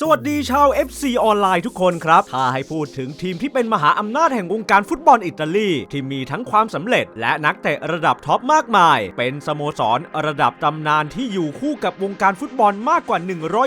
สวัสดีชาว FC ออนไลน์ทุกคนครับ ถ้าให้พูดถึงทีมที่เป็นมหาอำนาจแห่งวงการฟุตบอลอิตาลี ที่มีทั้งความสำเร็จ และนักเตะระดับท็อปมากมาย เป็นสโมสรระดับตำนานที่อยู่คู่กับวงการฟุตบอลมากกว่า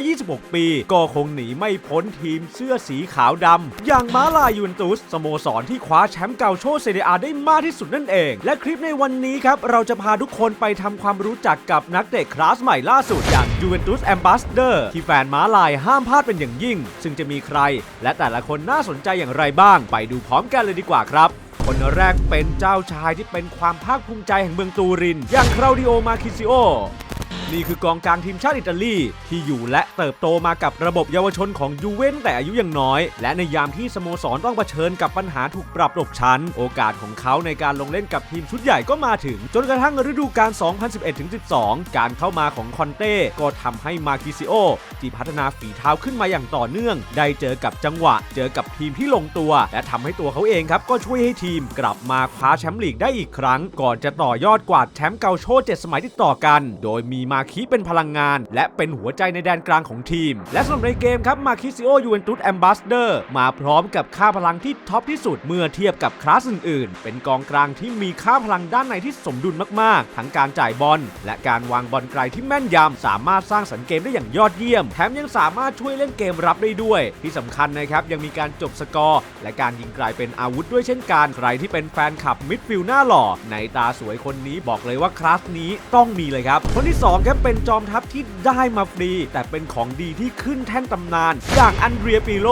126 ปี ก็คงหนีไม่พ้นทีมเสื้อสีขาวดำอย่างมาลายูเวนตุสสโมสรที่คว้าแชมป์เก่าโชเซเรียอาได้มากที่สุดนั่นเอง และคลิปในวันนี้ครับเราจะพาทุกคนไปทำความรู้จักกับนักเตะคลาสใหม่ล่าสุดอย่างยูเวนตุสแอมบ s สเดอร์ที่แฟนม้าลายห้ามพลาดเป็นอย่างยิ่ง ซึ่งจะมีใคร และแต่ละคนน่าสนใจอย่างไรบ้าง ไปดูพร้อมกันเลยดีกว่าครับ คนแรกเป็นเจ้าชายที่เป็นความภาคภูมิใจแห่งเมืองตูริน อย่างคราวดิโอมาคิซิโอ นี่คือกองกลางทีมชาติอิตาลี ที่อยู่และเติบโตมากับระบบเยาวชนของยูเวนแต่อายุยังน้อย และในยามที่สโมสรต้องเผชิญกับปัญหาถูกปรับตกชั้น โอกาสของเขาในการลงเล่นกับทีมชุดใหญ่ก็มาถึง จนกระทั่งฤดูกาล 2011-12 การเข้ามาของคอนเต้ก็ทำให้มาคิซิโอที่พัฒนาฝีเท้าขึ้นมาอย่างต่อเนื่อง ได้เจอกับจังหวะ เจอกับทีมที่ลงตัว และทำให้ตัวเขาเองครับก็ช่วยให้ทีมกลับมาคว้าแชมป์ลีกได้อีกครั้ง ก่อนจะต่อยอดกวาดแชมป์เกาโชเจ็ดสมัยติดต่อกัน โดยมีมาคิเป็นพลังงาน และเป็นหัวใจในแดนกลางของทีม และสำหรับในเกมครับมาคิซิโอยูเวนตุสแอมบ s สเดอร์มาพร้อมกับค่าพลังที่ท็อปที่สุดเมื่อเทียบกับคลาสอื่นๆ เป็นกองกลางที่มีค่าพลังด้านในที่สมดุลมากๆ ทั้งการจ่ายบอลและการวางบอลไกลที่แม่นยำสามารถสร้างสรรค์เกมได้อย่างยอดเยี่ยม แถมยังสามารถช่วยเล่นเกมรับได้ด้วย ที่สำคัญนะครับยังมีการจบสกอร์ และการยิงไกลเป็นอาวุธด้วยเช่นกันใครที่เป็นแฟนคลับมิดฟิลด์หน้าหล่อในตาสวยคนนี้บอกเลยว่าคลาสนี้ต้องมีเลยครับคนที่สองครับเป็นจอมทัพที่ได้มาฟรี แต่เป็นของดีที่ขึ้นแท่นตำนาน อย่างอันเดรียปิโล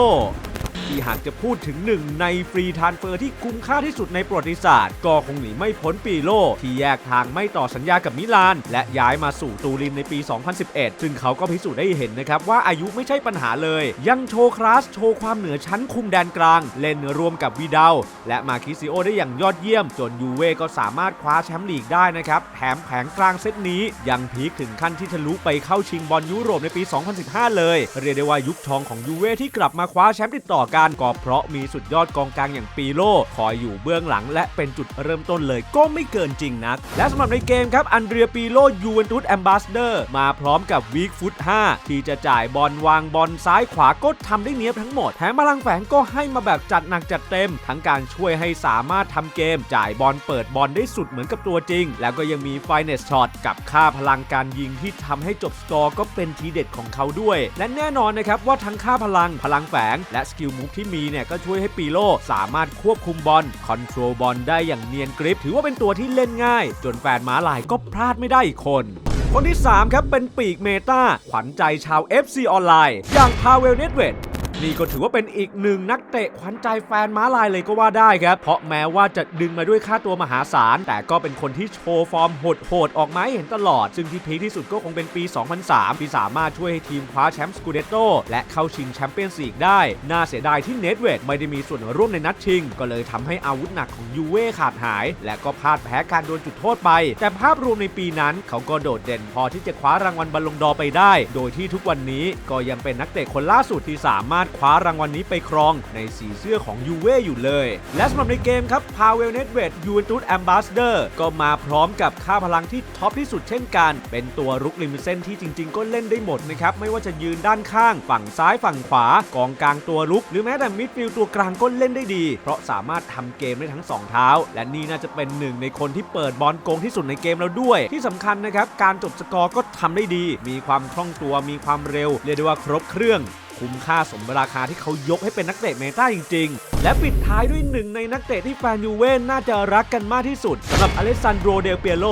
ที่หากจะพูดถึงหนึ่งในฟรีทานเฟอร์ที่คุ้มค่าที่สุดในประวัติศาสตร์ ก็คงหนีไม่พ้นปีโลที่แยกทางไม่ต่อสัญญากับมิลาน และย้ายมาสู่ตูรินในปี 2011 ซึ่งเขาก็พิสูจน์ได้เห็นนะครับว่าอายุไม่ใช่ปัญหาเลย ยังโชว์คลาสโชว์ความเหนือชั้นคุมแดนกลาง เล่นรวมกับวีดาลและมาคิซิโอได้อย่างยอดเยี่ยม จนยูเว่ก็สามารถคว้าแชมป์ลีกได้นะครับแถมแผงกลางเซตนี้ ยังพีคถึงขั้นที่ทะลุไปเข้าชิงบอลยุโรปในปี 2015 เลย เรียกได้ว่ายุคทองของยูเว่ที่กลับมาคว้าแชมป์ติดต่อกันก็เพราะมีสุดยอดกองกลางอย่างปีโลคอยอยู่เบื้องหลัง และเป็นจุดเริ่มต้นเลยก็ไม่เกินจริงนัก และสำหรับในเกมครับอันเดรียปีโลยูเวนตุสแอมบ s สเดอร์มาพร้อมกับวีคฟุต 5 ที่จะจ่ายบอลวางบอลซ้ายขวาก็ทำได้เนียบทั้งหมดแถมพลังแฝงก็ให้มาแบบจัดหนักจัดเต็ม ทั้งการช่วยให้สามารถทำเกม จ่ายบอลเปิดบอลได้สุดเหมือนกับตัวจริง แล้วก็ยังมีไฟเนสช็อตกับค่าพลังการยิงที่ทำให้จบสกอร์ก็เป็นทีเด็ดของเขาด้วย และแน่นอนนะครับว่าทั้งค่าพลังพลังแฝงและสกิลมูฟที่มีเนี่ยก็ช่วยให้ปีโลสามารถควบคุมบอลคอนโทรลบอลได้อย่างเนียนกริป ถือว่าเป็นตัวที่เล่นง่าย จนแฟนม้าลายก็พลาดไม่ได้อีกคนคนที่ 3 ครับ เป็นปีกเมตาขวัญใจชาว FC ออนไลน์ อย่างพาเวลเนตเวด นี่ก็ถือว่าเป็นอีกหนึ่งนักเตะขวัญใจแฟนม้าลายเลยก็ว่าได้ครับ เพราะแม้ว่าจะดึงมาด้วยค่าตัวมหาศาล แต่ก็เป็นคนที่โชว์ฟอร์มโหดๆออกมาให้เห็นตลอด ซึ่งที่พีคที่สุดก็คงเป็นปี 2003 ที่สามารถช่วยให้ทีมคว้าแชมป์สกูเดโตและเข้าชิงแชมเปี้ยนส์ลีกได้ น่าเสียดายที่เนตเวดไม่ได้มีส่วนร่วมในนัดชิง ก็เลยทำให้อาวุธหนักของยูเว่ขาดหาย และก็พลาดแพ้การโดนจุดโทษไป แต่ภาพรวมในปีนั้นเขาก็โดดเด่นพอที่จะคว้ารางวัลบอลลงดอร์ไปได้ โดยที่ทุกวันนี้ก็ยังเป็นนักเตะคนล่าสุดที่สามารถคว้ารางวัลนี้ไปครองในสีเสื้อของยูเว่อยู่เลย และสำหรับในเกมครับพาเวลเนตเวดยูเวนตุสแอมบ s สเดอร์ก็มาพร้อมกับค่าพลังที่ท็อปที่สุดเช่นกัน เป็นตัวรุกริมเส้นที่จริง ๆ ก็เล่นได้หมดนะครับ ไม่ว่าจะยืนด้านข้าง ฝั่งซ้ายฝั่งขวากองกลางตัวรุก หรือแม้แต่มิดฟิลด์ตัวกลางก็เล่นได้ดี เพราะสามารถทำเกมได้ทั้งสองเท้า และนี่น่าจะเป็นหนึ่งในคนที่เปิดบอลโกงที่สุดในเกมแล้วด้วย ที่สำคัญนะครับการจบสกอร์ก็ทำได้ดี มีความคล่องตัวมีความเร็วเรียกได้ว่าครบเครื่อง คุ้มค่าสมราคาที่เขายกให้เป็นนักเตะเมตาจริง ๆ และปิดท้ายด้วยหนึ่งในนักเตะที่แฟนยูเว่นน่าจะรักกันมากที่สุดสำหรับอเลสซานโดรเดลเปียโล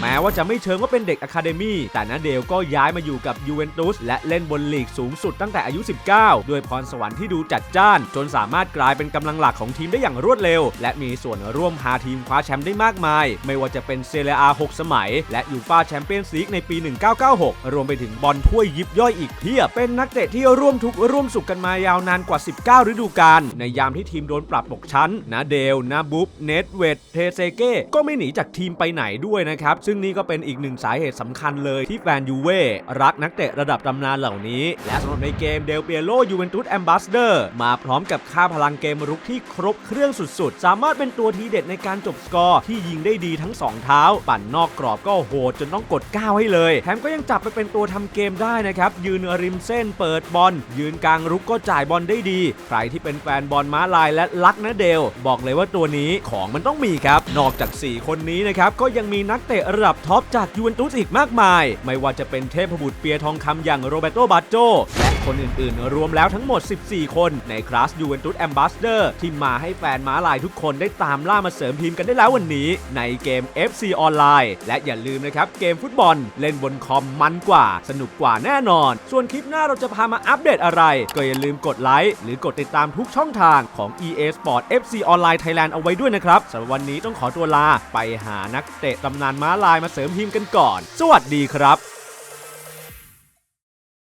แม้ว่าจะไม่เชิงว่าเป็นเด็กอะคาเดมี่แต่นาเดลก็ย้ายมาอยู่กับยูเวนตุสและเล่นบนลีกสูงสุดตั้งแต่อายุ 19 ด้วยพรสวรรค์ที่ดูจัดจ้าน จนสามารถกลายเป็นกำลังหลักของทีมได้อย่างรวดเร็ว และมีส่วนร่วมพาทีมคว้าแชมป์ได้มากมาย ไม่ว่าจะเป็นเซเรียอา 6 สมัย และยูฟาแชมเปี้ยนส์ลีกในปี 1996 รวมไปถึงบอลถ้วยยิบย่อยอีกเพียบเป็นนักเตะที่ร่วมทุกข์ร่วมสุขกันมายาวนานกว่า 19 ฤดูกาลในยามที่ทีมโดนปรับตกชั้นนาเดลนาบุฟเนตเวดเทเซเก้ก็ไม่หนีจากทีมไปไหนด้วยนะครับซึ่งนี่ก็เป็นอีกหนึ่งสาเหตุสำคัญเลยที่แฟนยูเว่รักนักเตะระดับตำนานเหล่านี้ และสำหรับในเกมเดลเปียโลยูเวนตุสแอมบาสเดอร์มาพร้อมกับค่าพลังเกมรุกที่ครบเครื่องสุดๆ สามารถเป็นตัวทีเด็ดในการจบสกอร์ที่ยิงได้ดีทั้งสองเท้า ปั่นนอกกรอบก็โหดจนต้องกดก้าวให้เลย แถมก็ยังจับไปเป็นตัวทำเกมได้นะครับ ยืนริมเส้นเปิดบอลยืนกลางรุกก็จ่ายบอลได้ดี ใครที่เป็นแฟนบอลม้าลายและลักนะเดล บอกเลยว่าตัวนี้ของมันต้องมีครับ นอกจาก 4 คนนี้นะครับก็ยังมีนักเตะระดับท็อปจากยูเวนตุสอีกมากมาย ไม่ว่าจะเป็นเทพบุตรเปียทองคำอย่างโรเบโตบาโจและคนอื่นๆ รวมแล้วทั้งหมด 14 คนในคลาสยูเวนตุสแอมบาสเดอร์ที่มาให้แฟนม้าลายทุกคนได้ตามล่ามาเสริมทีมกันได้แล้ววันนี้ ในเกม FC ออนไลน์ และอย่าลืมนะครับ เกมฟุตบอลเล่นบนคอมมันกว่า สนุกกว่าแน่นอน ส่วนคลิปหน้าเราจะพามาอัปเดตอะไร ก็อย่าลืมกดไลค์หรือกดติดตามทุกช่องทางของ EA Sport FC Online Thailand เอาไว้ด้วยนะครับสำหรับวันนี้ต้องขอตัวลาไปหานักเตะตำนานม้าลายมาเสริมทีมกันก่อน สวัสดีครับ